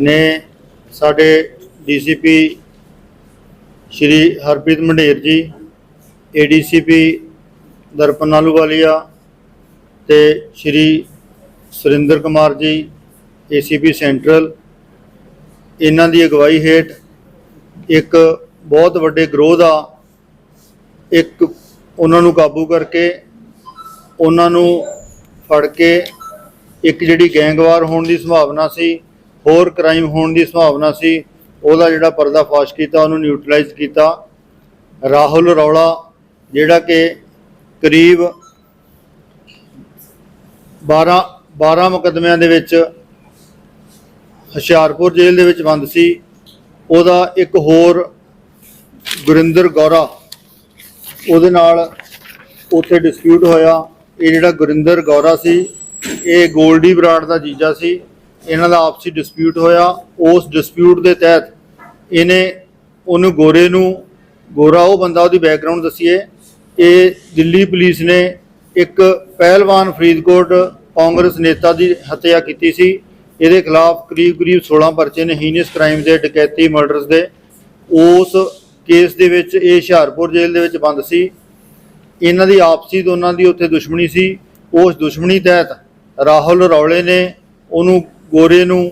ਨੇ ਸਾਡੇ ਡੀਸੀਪੀ ਸ਼੍ਰੀ ਹਰਪ੍ਰੀਤ ਮੰਡੇਰ ਜੀ, ਏਡੀਸੀਪੀ ਦਰਪਨ ਆਲੂਵਾਲੀਆ ਤੇ ਸ਼੍ਰੀ ਸੁਰਿੰਦਰ ਕੁਮਾਰ ਜੀ, ਏਸੀਪੀ ਸੈਂਟਰਲ। ਇਹਨਾਂ ਦੀ ਅਗਵਾਈ ਹੇਠ ਇੱਕ ਬਹੁਤ ਵੱਡੇ ਗਰੋਹ ਦਾ ਇੱਕ ਉਹਨਾਂ ਨੂੰ ਕਾਬੂ ਕਰਕੇ ਉਹਨਾਂ ਨੂੰ ਫੜ ਕੇ ਇੱਕ ਜਿਹੜੀ ਗੈਂਗਵਾਰ ਹੋਣ ਦੀ ਸੰਭਾਵਨਾ ਸੀ ਹੋਰ ਕ੍ਰਾਈਮ ਹੋਣ ਦੀ ਸੰਭਾਵਨਾ ਸੀ, ਉਹਦਾ ਜਿਹੜਾ ਪਰਦਾਫਾਸ਼ ਕੀਤਾ, ਉਹਨੂੰ ਨਿਊਟਰਲਾਈਜ਼ ਕੀਤਾ। ਰਾਹੁਲ ਰੌਲਾ, ਜਿਹੜਾ ਕਿ ਕਰੀਬ 12 12 ਮੁਕੱਦਮਿਆਂ ਦੇ ਵਿੱਚ ਹੁਸ਼ਿਆਰਪੁਰ ਜੇਲ੍ਹ ਦੇ ਵਿੱਚ ਬੰਦ ਸੀ। ਉਹਦਾ ਇੱਕ ਹੋਰ ਗੁਰਿੰਦਰ ਗੌਰਾ, ਉਹਦੇ ਨਾਲ ਉੱਥੇ ਡਿਸਪਿਊਟ ਹੋਇਆ। ਇਹ ਜਿਹੜਾ ਗੁਰਿੰਦਰ ਗੌਰਾ ਸੀ, ਇਹ ਗੋਲਡੀ ਬਰਾੜ ਦਾ ਜੀਜਾ ਸੀ। ਇਹਨਾਂ ਦਾ ਆਪਸੀ ਡਿਸਪਿਊਟ ਹੋਇਆ। ਉਸ ਡਿਸਪਿਊਟ ਦੇ ਤਹਿਤ ਇਹਨੇ ਉਹਨੂੰ ਗੋਰੇ ਨੂੰ, ਗੋਰਾ ਉਹ ਬੰਦਾ ਉਹਦੀ ਬੈਕਗ੍ਰਾਉਂਡ ਦਸੀਏ। ਇਹ ਦਿੱਲੀ ਪੁਲਿਸ ਨੇ ਇੱਕ ਪਹਿਲਵਾਨ ਫਰੀਦਕੋਟ ਕਾਂਗਰਸ ਨੇਤਾ ਦੀ ਹੱਤਿਆ ਕੀਤੀ ਸੀ। ਇਹਦੇ ਖਿਲਾਫ ਕਰੀਬ ਕਰੀਬ 16 ਪਰਚੇ ਨੇ ਹੀਨੀਅਸ ਕ੍ਰਾਈਮ ਦੇ, ਡਕੈਤੀ ਮਰਡਰਸ ਦੇ। ਉਸ ਕੇਸ ਦੇ ਵਿੱਚ ਇਹ ਹੁਸ਼ਿਆਰਪੁਰ ਜੇਲ੍ਹ ਦੇ ਵਿੱਚ ਬੰਦ ਸੀ। ਇਹਨਾਂ ਦੀ ਆਪਸੀ ਦੋਨਾਂ ਦੀ ਉੱਥੇ ਦੁਸ਼ਮਣੀ ਸੀ। ਉਸ ਦੁਸ਼ਮਣੀ ਤਹਿਤ ਰਾਹੁਲ ਰੌਲੇ ਨੇ ਉਹਨੂੰ ਗੋਰੇ ਨੂੰ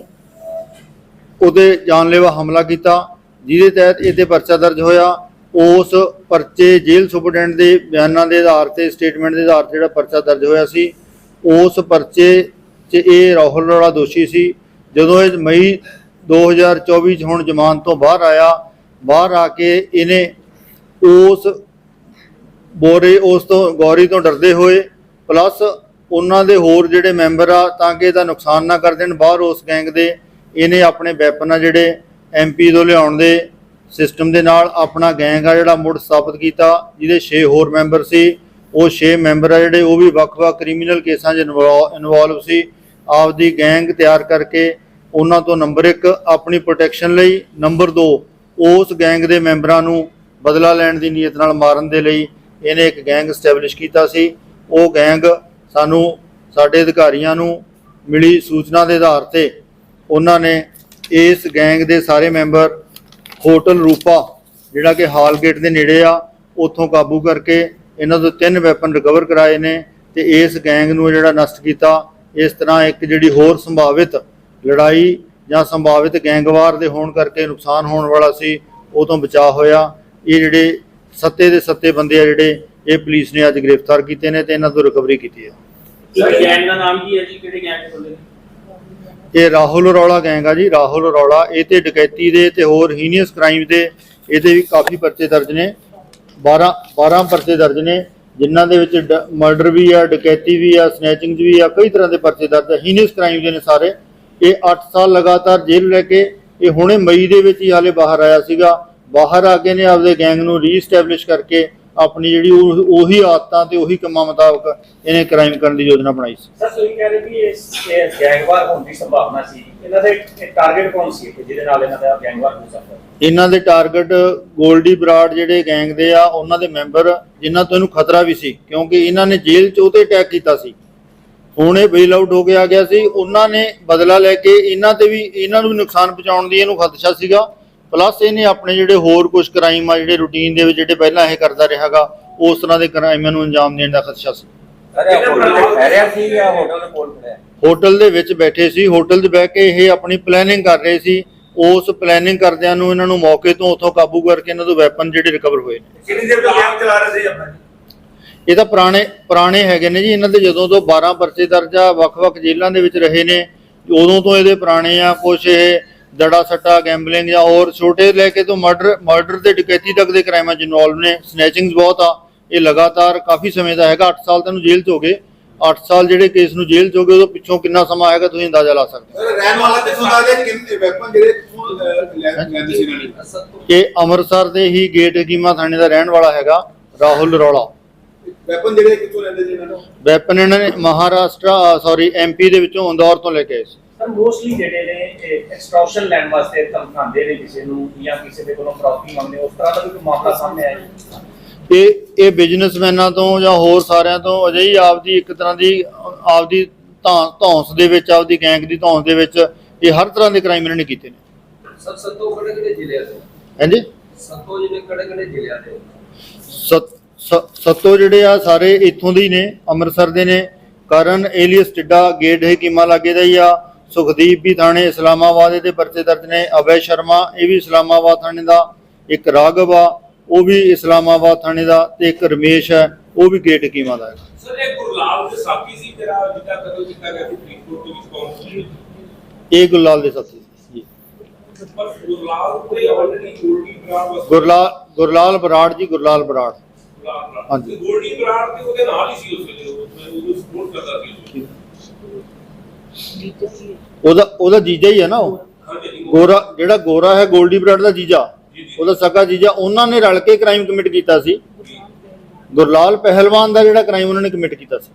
ਉਹਦੇ ਜਾਨਲੇਵਾ ਹਮਲਾ ਕੀਤਾ, ਜਿਹਦੇ ਤਹਿਤ ਇਹਦੇ ਪਰਚਾ ਦਰਜ ਹੋਇਆ। ਉਸ ਪਰਚੇ ਜੇਲ੍ਹ ਸੁਪਰਡੈਂਟ ਦੇ ਬਿਆਨਾਂ ਦੇ ਆਧਾਰ ਤੇ, ਸਟੇਟਮੈਂਟ ਦੇ ਆਧਾਰ ਤੇ ਜਿਹੜਾ ਪਰਚਾ ਦਰਜ ਹੋਇਆ ਸੀ, ਉਸ ਪਰਚੇ 'ਚ ਇਹ ਰਾਹੁਲ ਰੌਲਾ ਦੋਸ਼ੀ ਸੀ। ਜਦੋਂ ਇਹ ਮਈ 2024 ਚ ਹੁਣ ਜ਼ਮਾਨਤ ਤੋਂ ਬਾਹਰ ਆਇਆ, ਬਾਹਰ ਆ ਕੇ ਇਹਨੇ ਉਸ ਬੋਰੇ, ਉਸ ਤੋਂ ਗੌਰੀ ਤੋਂ ਡਰਦੇ ਹੋਏ, ਪਲੱਸ ਉਹਨਾਂ ਦੇ ਹੋਰ ਜਿਹੜੇ ਮੈਂਬਰ ਆ, ਤਾਂ ਕਿ ਇਹਦਾ ਨੁਕਸਾਨ ਨਾ ਕਰ ਦੇਣ, ਬਾਹਰ ਉਸ ਗੈਂਗ ਦੇ ਇਹਨੇ ਆਪਣੇ ਵੈਪਨ ਆ ਜਿਹੜੇ ਐਮਪੀ ਤੋਂ ਲਿਆਉਣ ਦੇ ਸਿਸਟਮ ਦੇ ਨਾਲ ਆਪਣਾ ਗੈਂਗ ਆ ਜਿਹੜਾ ਮੁੜ ਸਥਾਪਿਤ ਕੀਤਾ, ਜਿਹਦੇ 6 ਹੋਰ ਮੈਂਬਰ ਸੀ। ਉਹ 6 ਮੈਂਬਰ ਆ ਜਿਹੜੇ, ਉਹ ਵੀ ਵੱਖ-ਵੱਖ ਕ੍ਰਿਮੀਨਲ ਕੇਸਾਂ 'ਚ ਇਨਵੋਲਵ ਸੀ। ਆਪਦੀ ਗੈਂਗ ਤਿਆਰ ਕਰਕੇ ਉਹਨਾਂ ਤੋਂ ਨੰਬਰ 1 ਆਪਣੀ ਪ੍ਰੋਟੈਕਸ਼ਨ ਲਈ। ਨੰਬਰ 2 ਉਸ ਗੈਂਗ ਦੇ ਮੈਂਬਰਾਂ ਨੂੰ ਬਦਲਾ ਲੈਣ ਦੀ ਨੀਅਤ ਨਾਲ ਮਾਰਨ ਦੇ ਲਈ ਇਹਨੇ ਇੱਕ ਗੈਂਗ ਸਟੈਬਲਿਸ਼ ਕੀਤਾ ਸੀ। ਉਹ ਗੈਂਗ ਸਾਨੂੰ ਸਾਡੇ ਅਧਿਕਾਰੀਆਂ ਨੂੰ ਮਿਲੀ ਸੂਚਨਾ ਦੇ ਆਧਾਰ ਤੇ ਉਹਨਾਂ ਨੇ ਇਸ ਗੈਂਗ ਦੇ ਸਾਰੇ ਮੈਂਬਰ, ਹੋਟਲ ਰੂਪਾ, ਜਿਹੜਾ ਕਿ ਹਾਲ ਗੇਟ ਦੇ ਨੇੜੇ ਆ, ਉੱਥੋਂ ਕਾਬੂ ਕਰਕੇ ਇਹਨਾਂ ਤੋਂ ਤਿੰਨ ਵੈਪਨ ਰਿਕਵਰ ਕਰਾਏ ਨੇ ਤੇ ਇਸ ਗੈਂਗ ਨੂੰ ਜਿਹੜਾ ਨਸ਼ਟ ਕੀਤਾ, ਇਸ ਤਰ੍ਹਾਂ ਇੱਕ ਜਿਹੜੀ ਹੋਰ ਸੰਭਾਵਿਤ ਲੜਾਈ ਜਾਂ ਸੰਭਾਵਿਤ ਗੈਂਗਵਾਰ ਦੇ ਹੋਣ ਕਰਕੇ ਨੁਕਸਾਨ ਹੋਣ ਵਾਲਾ ਸੀ, ਉਹ ਤੋਂ ਬਚਾਅ ਹੋਇਆ। ਇਹ ਜਿਹੜੇ ਸੱਤੇ ਦੇ ਸੱਤੇ ਬੰਦੇ ਆ ਜਿਹੜੇ ਇਹ ਪੁਲਿਸ ਨੇ ਅੱਜ ਗ੍ਰਿਫਤਾਰ ਕੀਤੇ ਨੇ ਤੇ ਇਹਨਾਂ ਤੋਂ ਰਿਕਵਰੀ ਕੀਤੀ ਹੈ। ਸਰ ਗੈਂਗ ਦਾ ਨਾਮ ਕੀ ਹੈ ਜੀ? ਕਿਹੜੇ ਗੈਂਗ ਦੇ ਬੰਦੇ ਨੇ? ਇਹ ਰਾਹੁਲ ਰੌਲਾ ਗੈਂਗ ਆ ਜੀ ਰਾਹੁਲ ਰੌਲਾ ਇਹ ਤੇ ਡਕੈਤੀ ਦੇ ਤੇ ਹੋਰ ਹੀਨੀਅਸ ਕ੍ਰਾਈਮ ਦੇ ਇਹਦੇ ਵੀ ਕਾਫੀ ਪਰਚੇ ਦਰਜ ਨੇ। 12 12 ਪਰਚੇ ਦਰਜ ਨੇ ਜਿਨ੍ਹਾਂ ਦੇ ਵਿੱਚ ਮਰਡਰ ਵੀ ਆ ਡਕੈਤੀ ਵੀ ਆ ਸਨੈਚਿੰਗ ਵੀ ਆ ਕਈ ਤਰ੍ਹਾਂ ਦੇ ਪਰਚੇ ਦਰਜ ਆ। ਹੀਨੀਅਸ ਕ੍ਰਾਈਮ ਦੇ ਨੇ ਸਾਰੇ। ਇਹ 8 ਸਾਲ ਲਗਾਤਾਰ ਜੇਲ੍ਹ ਲੈ ਕੇ ਇਹ ਹੁਣੇ ਮਈ ਦੇ ਵਿੱਚ ਹੀ ਹਾਲੇ ਬਾਹਰ ਆਇਆ ਸੀਗਾ। ਬਾਹਰ ਆ ਕੇ ਨੇ ਆਪਦੇ ਗੈਂਗ ਨੂੰ ਰੀਸਟੈਬਲਿਸ਼ ਕਰਕੇ ਆਪਣੀ ਜਿਹੜੀ ਉਹ- ਉਹੀ ਆਦਤਾਂ ਤੇ ਉਹੀ ਕੰਮਾਂ ਮੁਤਾਬਕ ਇਹਨੇ ਕ੍ਰਾਈਮ ਕਰਨ ਦੀ ਯੋਜਨਾ ਬਣਾਈ ਸੀ। ਸਰ ਤੁਸੀਂ ਕਹਿ ਰਹੇ ਵੀ ਇਸ ਇਹ ਗੈਂਗਵਾਰ ਹੋਣ ਦੀ ਸੰਭਾਵਨਾ ਸੀ। ਇਹਨਾਂ ਦੇ ਟਾਰਗੇਟ ਕੌਣ ਸੀ ਕਿ ਜਿਹਦੇ ਨਾਲ ਇਹਨਾਂ ਦਾ ਗੈਂਗਵਾਰ ਹੋ ਸਕਦਾ? ਇਹਨਾਂ ਦੇ ਟਾਰਗੇਟ ਗੋਲਡੀ ਬਰਾੜ ਜਿਹੜੇ ਗੈਂਗ ਦੇ ਆ ਉਹਨਾਂ ਦੇ ਮੈਂਬਰ ਜਿਨ੍ਹਾਂ ਤੋਂ ਇਹਨੂੰ ਖਤਰਾ ਵੀ ਸੀ ਕਿਉਂਕਿ ਇਹਨਾਂ ਨੇ ਜੇਲ੍ਹ 'ਚ ਉਹਤੇ ਅਟੈਕ ਕੀਤਾ ਸੀ। ਹੁਣ ਇਹ ਬੇਲ ਆਊਟ ਹੋ ਕੇ ਆ ਗਿਆ ਸੀ। ਉਹਨਾਂ ਨੇ ਬਦਲਾ ਲੈ ਕੇ ਇਹਨਾਂ ਤੇ ਵੀ ਇਹਨਾਂ ਨੂੰ ਵੀ ਨੁਕਸਾਨ ਪਹੁੰਚਾਉਣ ਦੀ ਇਹਨੂੰ ਖਦਸ਼ਾ ਸੀਗਾ। ਪਲੱਸ ਇਹਨੇ ਆਪਣੇ ਜਿਹੜੇ ਹੋਰ ਕੁਝ ਕ੍ਰਾਈਮ ਆ ਜਿਹੜੇ ਰੂਟੀਨ ਦੇ ਵਿੱਚ ਜਿਹੜੇ ਪਹਿਲਾਂ ਇਹ ਕਰਦਾ ਰਿਹਾਗਾ ਉਸ ਤਰ੍ਹਾਂ ਦੇ ਕ੍ਰਾਈਮਾਂ ਨੂੰ ਅੰਜਾਮ ਦੇਣ ਦਾ ਖਦਸ਼ਾ ਸੀ। ਹੋਟਲ ਦੇ ਵਿੱਚ ਬੈਠੇ ਸੀ ਹੋਟਲ 'ਚ ਬਹਿ ਕੇ ਇਹ ਆਪਣੀ ਪਲੈਨਿੰਗ ਕਰ ਰਹੇ ਸੀ। ਉਸ ਪਲੈਨਿੰਗ ਕਰਦਿਆਂ ਨੂੰ ਇਹਨਾਂ ਨੂੰ ਮੌਕੇ ਤੋਂ ਉੱਥੋਂ ਕਾਬੂ ਕਰਕੇ ਇਹਨਾਂ ਤੋਂ ਵੈਪਨ ਜਿਹੜੇ ਰਿਕਵਰ ਹੋਏ ਨੇ। ਕਿੰਨੀ ਦੇਰ ਤੋਂ ਗੈਂਗ ਚਲਾ ਰਹੇ ਸੀ ਆਪਣਾ ਇਹ ਤਾਂ ਪੁਰਾਣੇ ਪੁਰਾਣੇ ਹੈਗੇ ਨੇ ਜੀ ਇਹਨਾਂ ਦੇ ਜਦੋਂ ਤੋਂ 12 ਪਰਚੇ ਦਰਜ ਆ ਵੱਖ-ਵੱਖ ਜੇਲ੍ਹਾਂ ਦੇ ਵਿੱਚ ਰਹੇ ਨੇ ਉਦੋਂ ਤੋਂ ਇਹਦੇ ਪੁਰਾਣੇ ਆ ਕੁਝ ਇਹ ਦੜਾ ਸੱਟਾ ਗੈਂਬਲਿੰਗ ਜਾਂ ਹੋਰ ਛੋਟੇ ਲੈ ਕੇ ਤੋਂ ਮਰਡਰ ਮਰਡਰ ਤੇ ਡਕੈਤੀ ਤੱਕ ਦੇ ਕ੍ਰਾਈਮਾਂ 'ਚ ਇਨਵੋਲਵ ਨੇ। ਸਨੈਚਿੰਗਸ ਬਹੁਤ ਆ। ਇਹ ਲਗਾਤਾਰ ਕਾਫੀ ਸਮੇਂ ਦਾ ਹੈਗਾ 8 ਸਾਲ ਤੈਨੂੰ ਜੇਲ੍ਹ 'ਚ ਹੋ ਗਏ। 8 ਸਾਲ ਜਿਹੜੇ ਕੇਸ ਨੂੰ ਜੇਲ੍ਹ 'ਚ ਹੋ ਗਏ ਉਦੋਂ ਪਿੱਛੋਂ ਕਿੰਨਾ ਸਮਾਂ ਆਏਗਾ ਤੁਸੀਂ ਅੰਦਾਜ਼ਾ ਲਾ ਸਕਦੇ ਹੋ? ਰਹਿਣ ਵਾਲਾ ਕਿੱਥੋਂ ਦਾ ਕਿੰਨੇ ਵੈਪਨ ਜਿਹੜੇ ਕਿੱਥੋਂ ਲੈਂਦੇ ਸੀ ਇਹਨਾਂ ਨੇ ਇਹ ਅੰਮ੍ਰਿਤਸਰ ਦੇ ਹੀ ਗੇਟ ਹਕੀਮਾ ਥਾਣੇ ਦਾ ਰਹਿਣ ਵਾਲਾ ਹੈਗਾ ਰਾਹੁਲ ਰੌਲਾ। ਵੈਪਨ ਜਿਹੜੇ ਕਿੱਥੋਂ ਲੈਂਦੇ ਸੀ ਇਹਨਾਂ ਨੂੰ? ਵੈਪਨ ਇਹਨਾਂ ਨੇ ਮਹਾਰਾਸ਼ਟਰ ਸੌਰੀ ਐਮਪੀ ਦੇ ਵਿੱਚੋਂ ਇੰਦੌਰ ਤੋਂ ਲੈ ਕੇ ਆਏ ਸੀ। ਸਰ ਮੋਸਟਲੀ ਜਿਹੜੇ ਨੇ ਐਕਸਟ੍ਰੈਕਸ਼ਨ ਲੈਣ ਵਾਸਤੇ ਧਮਕਾਉਂਦੇ ਨੇ ਕਿਸੇ ਨੂੰ ਜਾਂ ਕਿਸੇ ਦੇ ਕੋਲੋਂ ਪ੍ਰਾਪਰਟੀ ਮੰਗਦੇ ਉਸ ਤਰ੍ਹਾਂ ਦਾ ਵੀ ਕੋਈ ਮਾਮਲਾ ਸਾਹਮਣੇ ਆਇਆ ਜੀ? ਇਹ ਇਹ ਬਿਜ਼ਨਸਮੈਨਾਂ ਤੋਂ ਜਾਂ ਹੋਰ ਸਾਰਿਆਂ ਤੋਂ ਅਜਿਹੀ ਆਪਦੀ ਇੱਕ ਤਰ੍ਹਾਂ ਦੀ ਆਪਦੀ ਧੌਂਸ ਦੇ ਵਿੱਚ ਆਪਦੀ ਗੈਂਗ ਦੀ ਧੌਂਸ ਦੇ ਵਿੱਚ ਇਹ ਹਰ ਤਰ੍ਹਾਂ ਦੇ ਕ੍ਰਾਈਮ ਇਹਨਾਂ ਨੇ ਕੀਤੇ ਨੇ। ਸਰ ਸਤੋ ਕਿਹੜੇ ਕਿਹੜੇ ਜ਼ਿਲ੍ਹਿਆਂ ਦੇ ਹਾਂਜੀ? ਸਤੋ ਜਿਹਨੇ ਕਿਹੜੇ ਕਿਹੜੇ ਜ਼ਿਲ੍ਹਿਆਂ ਦੇ ਸਤ- ਸ- ਸੱਤੋ ਜਿਹੜੇ ਆ ਸਾਰੇ ਇੱਥੋਂ ਦੇ ਹੀ ਨੇ ਅੰਮ੍ਰਿਤਸਰ ਦੇ ਨੇ ਕਰਨ ਏਲੀਅਸ ਟਿੱਡਾ ਗੇਟ ਹੈ ਕੀਮਾ ਲਾਗੇ ਦਾ ਹੀ ਆ। ਸੁਖਦੀਪ ਵੀ ਥਾਣੇ ਇਸਲਾਮਾਬਾਦ ਦੇ ਪਰਚੇ ਦਰਜ ਨੇ ਅਵੈ ਸ਼ਰਮਾ ਇਹ ਵੀ ਇਸਲਾਮਾਬਾਦ ਥਾਣੇ ਦਾ ਇੱਕ ਰਾਘਵ ਆ ਉਹ ਵੀ ਇਸਲਾਮਾਬਾਦ ਥਾਣੇ ਦਾ ਤੇ ਇੱਕ ਰਮੇਸ਼ ਹੈ ਉਹ ਵੀ ਗੇਟ ਕੀਮਾ ਦਾ ਹੈ। ਸਰ ਇਹ ਗੁਰਲਾਲ ਦੇ ਸਾਥੀ ਸੀ ਜਿਹੜਾ ਜਿੱਦਾਂ ਕਦੋਂ ਕੀਤਾ ਗਿਆ ਸੀ ਫਰੀਦਕੋਟ ਦੇ ਵਿੱਚ ਕਾਉਂਸਲ ਇਹ ਗੁਰਲਾਲ ਦੇ ਸਾਥੀ ਜੀ। ਪਰ ਗੁਰਲਾਲ ਤੇ ਆਲਰੇਡੀ ਗੋਲਡੀ ਬਰਾੜ ਗੁਰਲਾਲ ਗੁਰਲਾਲ ਬਰਾੜ ਜੀ ਗੁਰਲਾਲ ਬਰਾੜ। ਹਾਂਜੀ। ਗੋਲਡੀ ਬਰਾੜ ਤੇ ਉਹਦੇ ਨਾਲ ਹੀ ਸੀ ਉਸ ਵੇਲੇ ਉਹ ਉਹਨੂੰ ਸਪੋਰਟ ਕਰਦਾ ਸੀ। ਉਹਦਾ ਉਹਦਾ ਜੀਜਾ ਹੀ ਹੈ ਨਾ ਉਹ। ਗੋਰਾ ਜਿਹੜਾ ਗੋਰਾ ਹੈ ਗੋਲਡੀ ਬਰਾੜ ਦਾ ਜੀਜਾ। ਉਹਦਾ ਸਕਾ ਜੀਜਾ। ਉਹਨਾਂ ਨੇ ਰਲ ਕੇ ਕ੍ਰਾਈਮ ਕਮਿਟ ਕੀਤਾ ਸੀ। ਗੁਰਲਾਲ ਪਹਿਲਵਾਨ ਦਾ ਜਿਹੜਾ ਕ੍ਰਾਈਮ ਉਹਨਾਂ ਨੇ ਕਮਿਟ ਕੀਤਾ ਸੀ।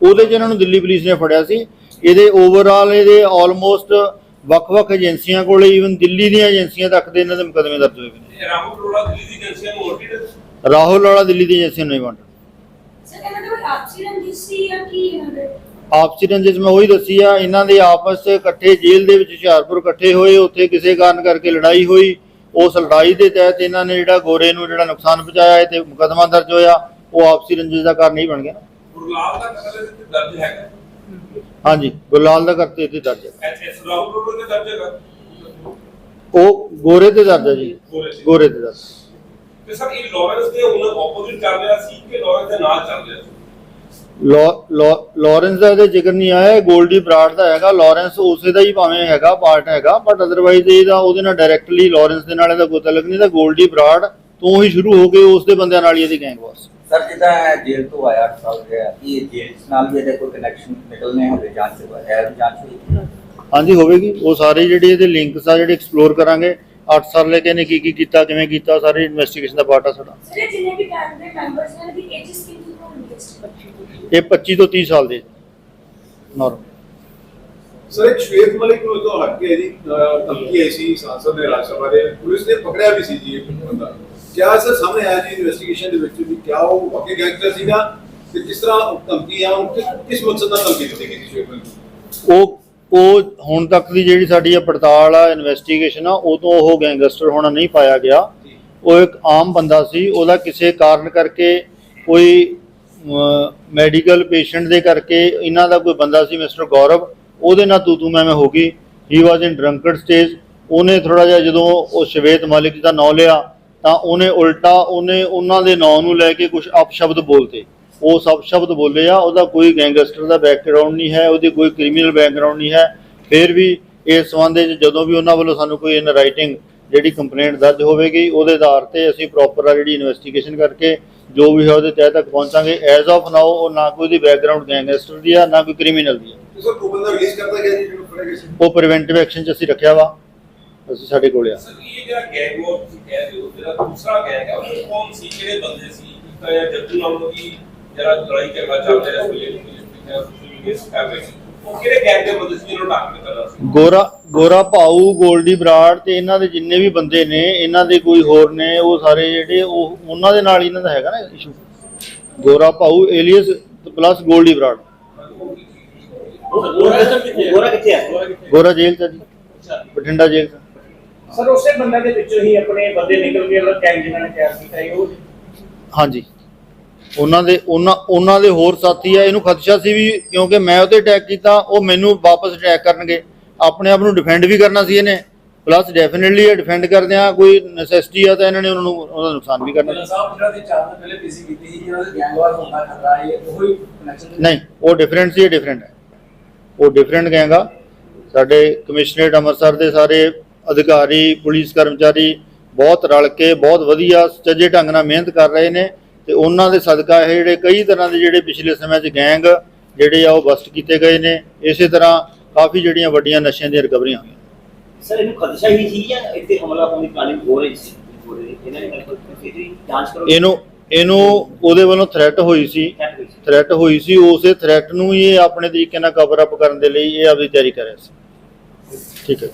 ਉਹਦੇ 'ਚ ਇਹਨਾਂ ਨੂੰ ਦਿੱਲੀ ਪੁਲਿਸ ਨੇ ਫੜਿਆ ਸੀ। ਇਹਦੇ ਓਵਰਆਲ ਇਹਦੇ ਆਲਮੋਸਟ ਵੱਖ-ਵੱਖ ਏਜੰਸੀਆਂ ਕੋਲੇ ਈਵਨ ਦਿੱਲੀ ਦੀਆਂ ਏਜੰਸੀਆਂ ਤੱਕ ਦੇ ਇਹਨਾਂ ਦੇ ਮੁਕੱਦਮੇ ਦਰਜ ਹੋਏ ਨੇ। ਇਹ ਰਾਹੁਲ ਰੋੜਾ ਦਿੱਲੀ ਦੀ ਏਜੰਸੀਆਂ ਨੂੰ ਆਲਰੇਡੀ ਰਾਹੁਲ ਦਿੱਲੀ ਦੀ ਨੂੰ ਸਰ ਇਹਨਾਂ ਦੇ ਕੋਈ ਆਪਸੀ ਰੰਜਿਸ਼ ਸੀ ਜਾਂ ਕੀ ਇਹਨਾਂ ਦੇ? ਆਪਸੀ ਰੰਜਿਸ਼ ਮੈਂ ਉਹੀ ਦੱਸੀ ਆ ਇਹਨਾਂ ਦੇ ਆਪਸ 'ਚ ਇਕੱਠੇ ਜੇਲ੍ਹ ਦੇ ਵਿੱਚ ਹੁਸ਼ਿਆਰਪੁਰ ਇਕੱਠੇ ਹੋਏ ਉੱਥੇ ਕਿਸੇ ਕਾਰਨ ਕਰਕੇ ਲੜਾਈ ਹੋਈ। ਉਸ ਲੜਾਈ ਦੇ ਤਹਿਤ ਇਹਨਾਂ ਨੇ ਜਿਹੜਾ ਗੋਰੇ ਨੂੰ ਜਿਹੜਾ ਨੁਕਸਾਨ ਪਹੁੰਚਾਇਆ ਹੈ ਤੇ ਮੁਕੱਦਮਾ ਦਰਜ ਹੋਇਆ ਉਹ ਆਪਸੀ ਰੰਜਿਸ਼ ਦਾ ਕਾਰਨ ਨਹੀਂ ਬਣ ਗਿਆ। ਗੁਰਲਾਲ ਦਾ ਕਤਲ ਤੇ ਦਰਜ ਹੈਗਾ? ਹਾਂਜੀ ਗੁਰਲਾਲ ਦਾ ਕਰਤੇ ਤੇ ਦਰਜ ਹੈ। ਐਸ ਐਸ ਰਾਹੁਲ ਰੋੜਾ ਦੇ ਦਰਜ ਹੈਗਾ? ਉਹ ਗੋਰੇ ਤੇ ਦਰਜ ਹੈ ਜੀ। ਗੋਰੇ ਤੇ। ਦਰਜ। ਤੇ ਸਰ ਇਹ ਲਾਰੈਂਸ ਦੇ ਹੁਣ ਆਪੋਜ਼ਿਟ ਚੱਲ ਰਿਹਾ ਸੀ ਕਿ ਲਾਰੈਂਸ ਦੇ ਨਾਲ ਚੱਲ ਰਿਹਾ ਸੀ? ਲਾਰੈਂਸ ਦਾ ਇਹਦੇ ਜ਼ਿਕਰ ਨਹੀਂ ਆਇਆ ਇਹ ਗੋਲਡੀ ਬਰਾੜ ਦਾ ਹੈਗਾ ਲਾਰੈਂਸ ਉਸੇ ਦਾ ਹੀ ਭਾਵੇਂ ਹੈਗਾ ਪਾਰਟ ਹੈਗਾ ਬਟ ਅਦਰਵਾਈਜ਼ ਇਹਦਾ ਉਹਦੇ ਨਾਲ ਡਾਇਰੈਕਟਲੀ ਲਾਰੈਂਸ ਦੇ ਨਾਲ ਇਹਦਾ ਕੋਈ ਤਾਲੁਕ ਨਹੀਂ ਤਾਂ ਗੋਲਡੀ ਬਰਾੜ ਤੋਂ ਹੀ ਸ਼ੁਰੂ ਹੋ ਕੇ ਉਸ ਦੇ ਬੰਦਿਆਂ ਨਾਲ ਹੀ ਇਹਦੀ ਗੈਂਗ ਵਾਸ ਸਰ ਜਿੱਦਾਂ ਜੇਲ੍ਹ ਤੋਂ ਆਇਆ 8 ਸਾਲ ਰਿਹਾ ਇਹ ਜੇਲ੍ਹ ਨਾਲ ਵੀ ਇਹਦੇ ਕੋਈ ਕਨੈਕਸ਼ਨ ਨਿਕਲਨੇ ਹੋਵੇ ਜਾਂਚ ਹੈ ਵੀ ਜਾਂਚ ਹੋਈ ਹਾਂਜੀ ਹੋਵੇਗੀ। ਉਹ ਸਾਰੇ ਜਿਹੜੇ ਇਹਦੇ ਲਿੰਕਸ ਆ ਜਿਹੜੇ ਐਕਸਪਲੋਰ ਕਰਾਂਗੇ 8 ਸਾਲ ਲੈ ਕੇ ਇਹਨੇ ਕੀ ਕੀ ਕੀਤਾ ਕਿਵੇਂ ਕੀਤਾ ਸਾਰੇ ਇਨਵੈਸਟੀਗੇਸ਼ਨ ਦਾ ਪਾਰਟ ਆ ਸਾਡਾ। ਸਰ ਜਿੰਨੇ ਵੀ ਦੇ ਮੈਂਬਰਸ ਨੇ ਦੀ ਏਜਸ ਕਿੰਨੀ ਹੋਣਗੇ ਇਹ 25 ਤੋਂ 30 ਸਾਲ ਦੇ ਨਾਰਮਲ ਸਰ ਇੱਕ ਸ਼ਵੇਤ ਮਲਿਕ ਨੂੰ ਤੋਂ ਹਟ ਕੇ ਜੀ ਧਮਕੀ ਆਈ ਸੀ ਸੰਸਦ ਦੇ ਰਾਜ ਸਭਾ ਦੇ ਪੁਲਿਸ ਨੇ ਪਕੜਿਆ ਵੀ ਸੀ ਜੀ ਇਹ ਬੰਦਾ ਕਿਆ ਸਰ ਸਾਹਮਣੇ ਆਇਆ ਜੀ ਇਨਵੈਸਟੀਗੇਸ਼ਨ ਦੇ ਵਿੱਚ ਵੀ ਕਿਆ ਉਹ ਵਾਕਈ ਗੈਂਗਸਟਰ ਸੀਗਾ ਤੇ ਕਿਸ ਤਰ੍ਹਾਂ ਧਮਕੀ ਆ ਉਹ ਕਿਸ- ਕਿਸ ਮਕਸਦ ਨਾਲ ਧਮਕੀ ਦਿੱਤੀ ਗਈ ਸ਼ਵੇਤ ਮਲਿਕ ਉਹ ਉਹ ਹੁਣ ਤੱਕ ਦੀ ਜਿਹੜੀ ਸਾਡੀ ਇਹ ਪੜਤਾਲ ਆ ਇਨਵੈਸਟੀਗੇਸ਼ਨ ਆ ਤੋਂ ਉਹ ਗੈਂਗਸਟਰ ਹੋਣਾ ਨਹੀਂ ਪਾਇਆ ਗਿਆ। ਉਹ ਇੱਕ ਆਮ ਬੰਦਾ ਸੀ ਉਹਦਾ ਕਿਸੇ ਕਾਰਨ ਕਰਕੇ ਕੋਈ ਮੈਡੀਕਲ ਪੇਸ਼ੈਂਟ ਦੇ ਕਰਕੇ ਇਹਨਾਂ ਦਾ ਕੋਈ ਬੰਦਾ ਸੀ ਮਿਸਟਰ ਗੌਰਵ, ਉਹਦੇ ਨਾਲ ਤੂੰ ਤੂੰ ਮੈਂ ਮੈਂ ਹੋ ਗਈ। ਹੀ ਵਾਸ ਇਨ ਡਰੰਕਡ ਸਟੇਜ ਉਹਨੇ ਥੋੜਾ ਜਿਹਾ ਜਦੋਂ ਉਹ ਸ਼ਵੇਤ ਮਾਲਿਕ ਦਾ ਨਾਂ ਲਿਆ, ਤਾਂ ਉਹਨੇ ਉਲਟਾ ਉਹਨੇ ਉਹਨਾਂ ਦੇ ਨਾਂ ਨੂੰ ਲੈ ਕੇ ਕੁਝ ਅਪਸ਼ਬਦ ਬੋਲਤੇ। ਉਹ ਸਭ ਸ਼ਬਦ ਬੋਲੇ ਆ, ਉਹਦਾ ਕੋਈ ਗੈਂਗਸਟਰ ਦਾ ਬੈਕਗ੍ਰਾਉਂਡ ਨਹੀਂ ਹੈ, ਉਹਦੀ ਕੋਈ ਕ੍ਰਿਮੀਨਲ ਬੈਕਗ੍ਰਾਉਂਡ ਨਹੀਂ ਹੈ। ਫਿਰ ਵੀ ਇਸ ਸੰਬੰਧ ਵਿੱਚ ਜਦੋਂ ਵੀ ਉਹਨਾਂ ਵੱਲੋਂ ਸਾਨੂੰ ਕੋਈ ਇਨ ਰਾਈਟਿੰਗ ਜਿਹੜੀ ਕੰਪਲੇਂਟ ਦਰਜ ਹੋਵੇਗੀ, ਉਹਦੇ ਆਧਾਰ ਤੇ ਅਸੀਂ ਪ੍ਰੋਪਰ ਆ ਜਿਹੜੀ ਇਨਵੈਸਟੀਗੇਸ਼ਨ ਕਰਕੇ ਜੋ ਵੀ ਹੈ ਉਹਦੇ ਤਹਿ ਤੱਕ ਪਹੁੰਚਾਂਗੇ ਐਜ਼ ਆਫ ਨਾਓ ਉਹ ਨਾ ਕੋਈ ਦੀ ਬੈਕਗ੍ਰਾਉਂਡ ਗੈਂਗਸਟਰ ਦੀ ਆ ਨਾ ਕੋਈ ਕ੍ਰਿਮੀਨਲ ਦੀ ਆ ਸਰ ਉਹ ਬੰਦਾ ਰਿਲੀਜ਼ ਕਰਦਾ ਗਿਆ ਜੀ ਜਿਹਨੂੰ ਫੜਿਆ ਗਿਆ ਸੀ ਉਹ ਪ੍ਰੀਵੈਂਟਿਵ ਐਕਸ਼ਨ ਚ ਅਸੀਂ ਰੱਖਿਆ ਵਾ ਅਸੀਂ ਸਾਡੇ ਕੋਲੇ ਆ ਸਰ ਇਹ ਜਿਹੜਾ ਗੈਂਗ ਵਾਰ ਤੁਸੀਂ ਕਹਿ ਰਹੇ ਹੋ ਜਿਹੜਾ ਦੂਸਰਾ ਗੈਂਗ ਹੈ ਉਹ ਕੌਣ ਸੀ ਕਿਹੜੇ ਬੰਦੇ ਸੀ ਇੱਕ ਜੱਟੂ ਨਾਲੋਂ ਦੀ ਜਿਹੜਾ ਲੜਾਈ ਝਗੜਾ ਚੱਲ ਰਿਹਾ ਸੀ ਇਹ ਕਰ ਰਹੇ ਸੀ ਉਹ ਕਿਹੜੇ ਗੈਂਗ ਦੇ ਬੰਦੇ ਸੀ ਜਿਹਨੂੰ ਟਾਰਗੇਟ ਕਰਨਾ ਸੀ? ਗੋਰਾ ਗੋਰਾ ਭਾਊ ਗੋਲਡੀ ਬਰਾੜ ਤੇ ਇਹਨਾਂ ਦੇ ਜਿੰਨੇ ਵੀ ਬੰਦੇ ਨੇ ਇਹਨਾਂ ਦੇ ਕੋਈ ਹੋਰ ਨੇ ਉਹ ਸਾਰੇ ਜਿਹੜੇ ਉਹ ਉਹਨਾਂ ਦੇ ਨਾਲ ਹੀ ਇਹਨਾਂ ਦਾ ਹੈਗਾ ਨਾ issue Gora Bhau alias plus Goldy Brar. Gora ਕਿੱਥੇ ਹੈ ਗੋਰਾ ਜੇਲ੍ਹ ਚ ਆ ਜੀ। ਬਠਿੰਡਾ ਜੇਲ੍ਹ ਚ ਸਰ ਉਸੇ ਬੰਦੇ ਦੇ ਵਿੱਚੋਂ ਹੀ ਆਪਣੇ ਬੰਦੇ ਨਿਕਲ ਕੇ ਉਹਦਾ ਗੈਂਗ ਜਿਨ੍ਹਾਂ ਨੇ ਤਿਆਰ ਕੀਤਾ ਸੀ ਉਹ? ਹਾਂਜੀ। ਉਹਨਾਂ ਦੇ ਉਹਨਾਂ ਉਹਨਾਂ ਦੇ ਹੋਰ ਸਾਥੀ ਆ ਇਹਨੂੰ ਖਦਸ਼ਾ ਸੀ ਵੀ ਕਿਉਂਕਿ ਮੈਂ ਉਹਤੇ ਅਟੈਕ ਕੀਤਾ ਉਹ ਮੈਨੂੰ ਵਾਪਸ ਅਟੈਕ ਕਰਨਗੇ। ਆਪਣੇ ਆਪ ਨੂੰ ਡਿਫੈਂਡ ਵੀ ਕਰਨਾ ਸੀ ਇਹਨੇ। ਪਲੱਸ ਡੈਫੀਨਿਟਲੀ ਇਹ ਡਿਫੈਂਡ ਕਰਦੇ ਆ ਕੋਈ ਨੈਸੈਸਿਟੀ ਆ ਤਾਂ ਇਹਨਾਂ ਨੇ ਉਹਨਾਂ ਨੂੰ ਉਹਦਾ ਨੁਕਸਾਨ ਵੀ ਕਰਨਾ। ਪਹਿਲਾਂ ਸਾਹਿਬ ਜਿਹੜਾ ਦੇ ਚਾਰ ਦਿਨ ਪਹਿਲੇ ਪੀਸੀ ਕੀਤੀ ਸੀ ਜਿਹਨਾਂ ਦੇ ਗੈਂਗਵਾਰ ਹੋਣ ਦਾ ਖਤਰਾ ਹੈ ਉਹੀ ਕਨੈਕਸ਼ਨ ਨਹੀਂ ਉਹ ਡਿਫਰੈਂਟ ਸੀ ਇਹ ਡਿਫਰੈਂਟ ਹੈ। ਉਹ ਡਿਫਰੈਂਟ ਗੈਂਗਾ ਸਾਡੇ ਕਮਿਸ਼ਨਰੇਟ ਅੰਮ੍ਰਿਤਸਰ ਦੇ ਸਾਰੇ ਅਧਿਕਾਰੀ ਪੁਲਿਸ ਕਰਮਚਾਰੀ ਬਹੁਤ ਰਲ ਕੇ ਬਹੁਤ ਵਧੀਆ ਸੱਚੇ ਢੰਗ ਨਾਲ ਮਿਹਨਤ ਕਰ ਰਹੇ ਨੇ। ਤੇ ਉਹਨਾਂ ਦੇ ਸਦਕਾ ਇਹ ਜਿਹੜੇ ਕਈ ਤਰ੍ਹਾਂ ਦੇ ਜਿਹੜੇ ਪਿਛਲੇ ਸਮੇਂ 'ਚ ਗੈਂਗ ਜਿਹੜੇ ਆ ਉਹ ਬਸਟ ਕੀਤੇ ਗਏ ਨੇ ਇਸੇ ਤਰ੍ਹਾਂ ਕਾਫੀ ਜਿਹੜੀਆਂ ਵੱਡੀਆਂ ਨਸ਼ਿਆਂ ਦੀਆਂ ਰਿਕਵਰੀਆਂ ਹੋਈਆਂ। ਸਰ ਇਹਨੂੰ ਖਦਸ਼ਾ ਹੀ ਸੀ ਜਾਂ ਇੱਥੇ ਹਮਲਾ ਹੋਣ ਦੀ ਪਲਾਨਿੰਗ ਹੋ ਰਹੀ ਸੀ? ਹੋ ਰਹੀ ਇਹਨਾਂ ਨੇ ਜਾਂਚ ਕਰੋ। ਇਹਨੂੰ ਇਹਨੂੰ ਉਹਦੇ ਵੱਲੋਂ ਥ੍ਰੈਟ ਹੋਈ ਸੀ। ਥ੍ਰੈਟ ਹੋਈ ਸੀ। ਉਸੇ ਥ੍ਰੈਟ ਨੂੰ ਹੀ ਇਹ ਆਪਣੇ ਤਰੀਕੇ ਨਾਲ ਕਵਰ ਅਪ ਕਰਨ ਦੇ ਲਈ ਇਹ ਆਪਦੀ ਤਿਆਰੀ ਕਰ ਰਿਹਾ ਸੀ। ਠੀਕ ਹੈ।